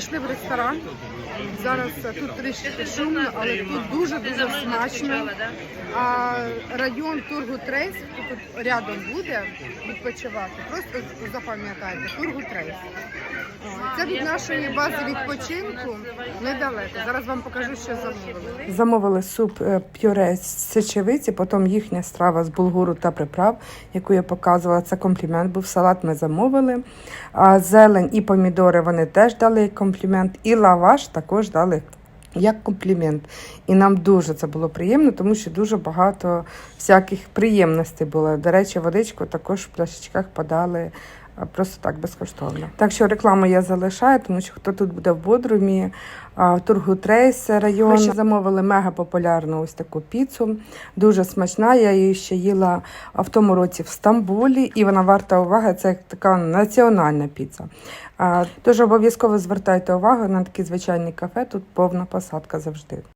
зайшли в ресторан. Зараз тут трішки шумно, але тут дуже дуже смачно. А район Тургу Трейс, тут рядом буде відпочивати, просто запам'ятайте, Тургу Трейс. Це від нашої бази відпочинку недалеко. Зараз вам покажу, що замовили. Замовили суп е, пюре з сечевиці, потім їхня страва з булгуру та приправ, яку я показувала. Це комплімент був. Салат ми замовили. А зелень і помідори вони теж дали комплімент. І лаваш також дали як комплімент. І нам дуже це було приємно, тому що дуже багато всяких приємностей було. До речі, водичку також в пляшечках подали. Просто так безкоштовно. Так що рекламу я залишаю, тому що хто тут буде в Бодрумі, в Тургутрейс район. Ми ще замовили мега популярну ось таку піцу. Дуже смачна. Я її ще їла в тому році в Стамбулі, і вона варта уваги. Це як така національна піца. Тож обов'язково звертайте увагу на такі звичайні кафе. Тут повна посадка завжди.